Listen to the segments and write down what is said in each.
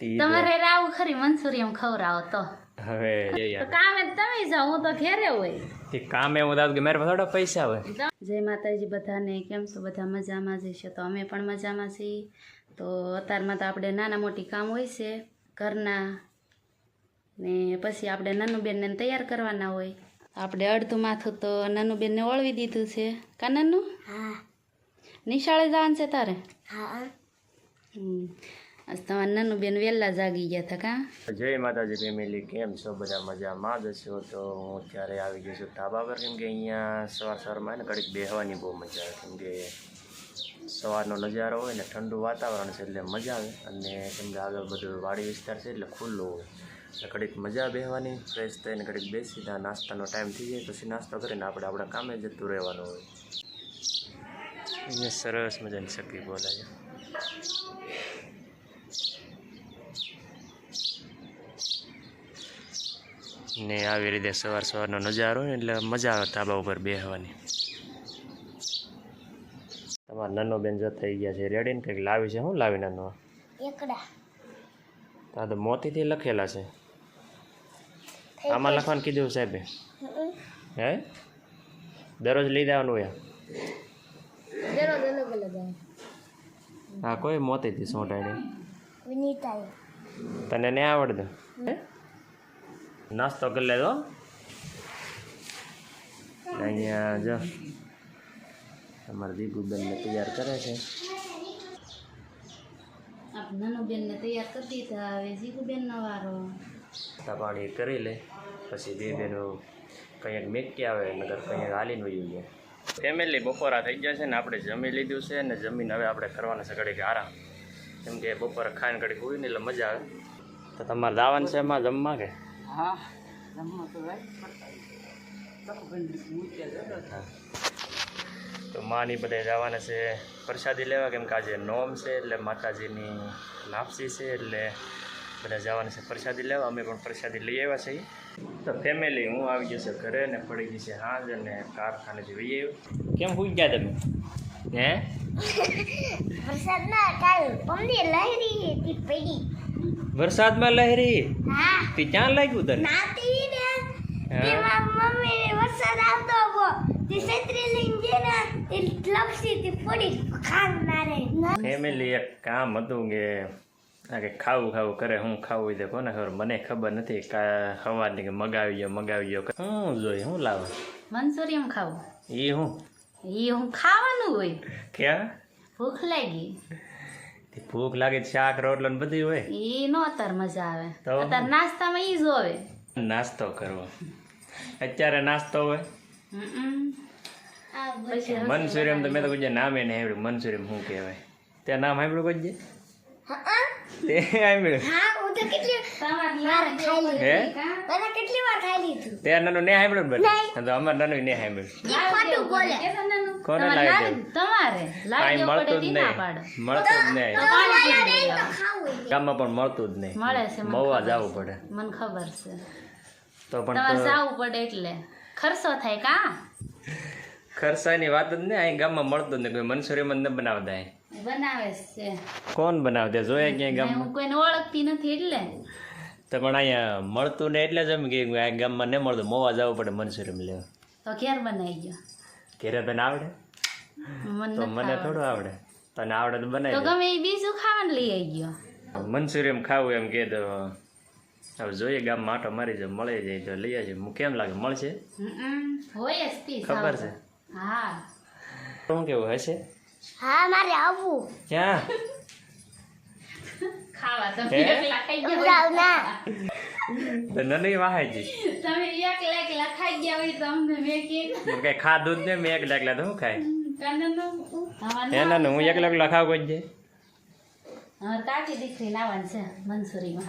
તમારે આવું ખરી મંચુરિયમ ખવડાવો તો. હવે એ તો યાર. કામે જ તમે જાઓ હું તો ઘેરે હોય. તે કામે હું દાદા કે મારે થોડા પૈસા હોય. જય માતાજી બધાને કેમ છો? બધા મજામાં જ છે? તો અમે પણ મજામાં છીએ. તો અત્યારમાં તો આપણે નાના મોટી કામ હોય છે ઘરના. ને પછી આપણે નાનુબેનને તૈયાર કરવાના હોય. આપણે અડધું માથું તો નાનુબેનને ઓળવી દીધું છે. કા નાનું? હા. નિશાળે જવાનું છે તારે? હા. હમ. આજ તમારા નાનુબેન વહેલા જાગી ગયા હતા કા? જય માતાજી ફેમિલી, કેમ છો? બધા મજામાં? જ છો તો હું અત્યારે આવી ગયો છું ધાબા પર, કેમ કે અહીંયા સવાર સવારમાં ને ઘડીક બેહવાની બહુ મજા આવે, કેમ કે સવારનો નજારો હોય ને ઠંડુ વાતાવરણ છે એટલે મજા આવે. અને કેમ કે આગળ બધું વાડી વિસ્તાર છે એટલે ખુલ્લું હોય. એટલે ઘડીક મજા બેહવાની, ફ્રેશ થઈને ઘડીક બેસી ત્યાં નાસ્તાનો ટાઈમ થઈ જાય, પછી નાસ્તો કરીને આપણે આપણા કામે જતું રહેવાનું હોય. અહીંયા સરસ મજાની શકી બોલાય ને આવી રીતે સવાર સવારનો નજારો એટલે મજા આવે ધાબા ઉપર બેસવાની તમારા નાનો બેન જો થઈ ગયા છે. રેડી ને કંઈક લાવી છે? શું લાવી નાનો? એકડા. તો મોતીથી લખેલા છે. આમાં લખવાનું કીધું સાહેબે? હે? દરરોજ લઈ જવાનું આવે. હા કોઈ મોતીથી સોંટાડી? તને નહીં આવડતું? હે? નાસ્તો કરી લેજો. અહીંયા જો તમારા દીપુબેનને તૈયાર કરે છે. નાનુબેનને તૈયાર કરી દીધા હવે જીગુબેનનો વારો. પાણી કરી લે પછી બે બેનો કંઈક મેકી આવે નગર કંઈક હાલીને વયું જાય. ફેમિલી બપોરા થઈ ગયા છે ને આપણે જમી લીધું છે ને જમીન હવે આપણે કરવાના છે ઘડીક આરામ. કેમ કે બપોરે ખાઈને ઘડીક હોય ને એટલે મજા આવે. તો તમારે દાવાનું છે એમાં જમવા કે? હા. તો માની બધા જવાના છે. પ્રસાદી લેવા કેમ કે આજે નોમ છે એટલે માતાજીની લાપસી છે એટલે બધા જવાના છે પ્રસાદી લેવા. અમે પણ પ્રસાદી લઈ આવ્યા છીએ. તો ફેમિલી હું આવી ગયો છે ઘરે ને પડી ગઈ છે હાજ અને કારખાને વહી આવ્યો. કેમ હું ગયા તમે? હે? પ્રસાદ ના કાલ પમદી લહેરી હતી પડી. વરસાદમાં લહેરી? તે ક્યાં લાગ્યું તને? નાતી ને. હા. તેમાં મમ્મી વરસાદ આવતો હતો. તે છત્રી લઈને જઈને તે લપસી તે પડી ખાન મારે. ફેમિલી એક કામ હતું કે આ કે ખાવું ખાવું કરે હું ખાવું એ તો કોને ખબર? મને ખબર નથી કા સવારની કે મગાવી ગયો મગાવી ગયો હું જોઈ હું લાવે? મંચુરિયમ ખાવું. એ હું? એ હું ખાવાનું હોય. ક્યાં? ભૂખ લાગી. ભૂખ લાગે શાક રોટલો ને બધું હોય. એ નો અત્યારે મજા આવે. તો? અત્યારે નાસ્તામાં ઈ જ હોવે નાસ્તો કરવો. અત્યારે નાસ્તો હોય. મનસુરિયમ તો મેં તો કોઈ નામે નહીં સાંભળ્યું. મનસુરિયમ શું કહેવાય? ત્યાં નામ સાંભળ્યું કોઈ તે સાંભળ્યું હા હું તો કેટલી વાર ખાઈ લીધું હે? મને કેટલી વાર ખાઈ લીધું? તે નાનું ને સાંભળ્યું ને બધું? તો અમાર નાનું ને સાંભળ્યું ઈ ખોટું બોલે? કોને લાવી- તમારે. પડે મળતું જ નહીં. પાડો. મળતું જ નહીં. ગામમાં પણ મળતું જ નહીં. મળે છે મવા ખબર જવું પડે. મને ખબર છે. તો પણ જાવું પડે એટલે. ખર્ચો થાય કા? ખર્ચાની વાત જ નહીં. અહીં ગામમાં મળતું જ નહીં. કોઈ મનસુરિયમ મન ન બનાવતા બનાવે છે. કોણ બનાવતે જોયા ક્યાંય ને ગામમાં? હું કોઈને ઓળખતી નથી એટલે. તો પણ અહીંયા મળતું ને એટલે જ એમ કે આ ગામમાં નહીં મળતું. મોવા જવું પડે મનસુરિયમ લેવા. તો ઘેર બનાવી ગયો. ઘેરે તને આવડે? તો મને થોડું આવડે. તને આવડે તો તો બનાવી તો ગમે એ બીજું ખાવાનું લઈ આવી ગયો મનસુરિયમ ખાવું એમ કે તો હવે જોઈએ ગામમાં આટો મારી જાય મળી જાય તો લઈ આવજે હું કેમ લાગે? મળશે? હોય ખબર છે? હા. શું કેવું હશે? હા મારે આવવું ક્યાં? ખાવા તમે એકલા ખાઈ ગયા ના. તો નની વાહાજી તમે એકલા એકલા ખાઈ ગયા હોય તો અમને મેં કીધું ખાધું ને મેં એકલા એકલા તો શું ખાય? કાનૂનનું તમારે એના ને હું એકલા એકલા ખાવ કોઈ છે અમારે કાકી દીકરી લાવવાની છે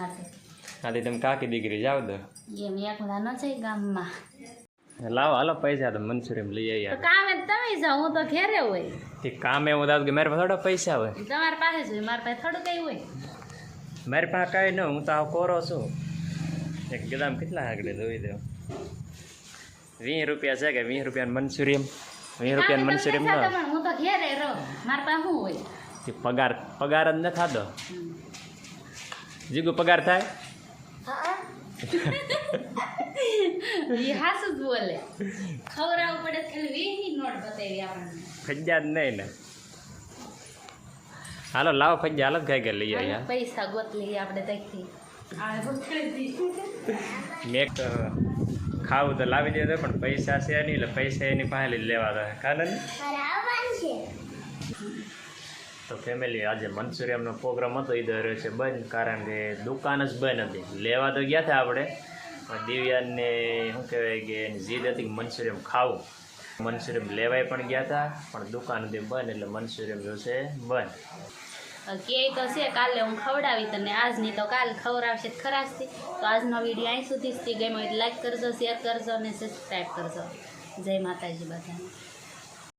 હાથે. આથી તમે કાકી દીકરી જાવ દો એમ એકલા ન છે ગામમાં. લાવો હાલો પૈસા તો મનસુરી લઈ તો આવી કામે તમે જાઓ હું તો ઘેરે હોય. તે કામ એવું દાવ કે મારી પાસે થોડા પૈસા હોય. તમારી પાસે જોઈએ મારી પાસે થોડું કઈ હોય. મારી પાસે કાંઈ ન હું તો આવ કોરો છું. એક ગદામ કેટલા આગળ દોઈ દો વીસ રૂપિયા છે કે વીસ રૂપિયા મનસુરીમ વીસ રૂપિયા થતા પણ હું તો ઘેરે રહો મારી પાસે શું હોય? તે પગાર પગાર જ ન હમ. જીગુ પગાર થાય? હા એ જ બોલે. ખવડાવવું પડે ખાલી વીસની નોટ બતાવી આપણને. ફજ્જા નહીં ને. હાલો લાવો ફજ્જા હાલો ખાઈ ગયા લઈ આવ્યા પૈસા ગોત લઈએ આપણે દીધું. મેં તો ખાવું તો લાવી દે પણ પૈસા છે નહીં એટલે પૈસા એની પાસે જ લેવા હતા. કારણ તો ફેમિલી આજે મંચુરિયમનો પ્રોગ્રામ હતો એ દર છે બંધ કારણ કે દુકાન જ બંધ હતી. લેવા તો ગયા હતા આપણે. પણ દિવ્યાને શું કહેવાય કે એની જીદ હતી કે મંચુરિયમ ખાવું. મંચુરિયમ લેવાય પણ ગયા હતા પણ દુકાન હતી બંધ એટલે મંચુરિયમ જો છે બંધ. કે તો છે, કાલે હું ખવડાવી તને. આજની તો કાલ ખવડાવશે ખરાશથી તો. આજનો વીડિયો અહીં સુધી જ ગમ્યો લાઈક કરજો શેર કરજો અને સબસ્ક્રાઈબ કરજો. જય માતાજી બધાને.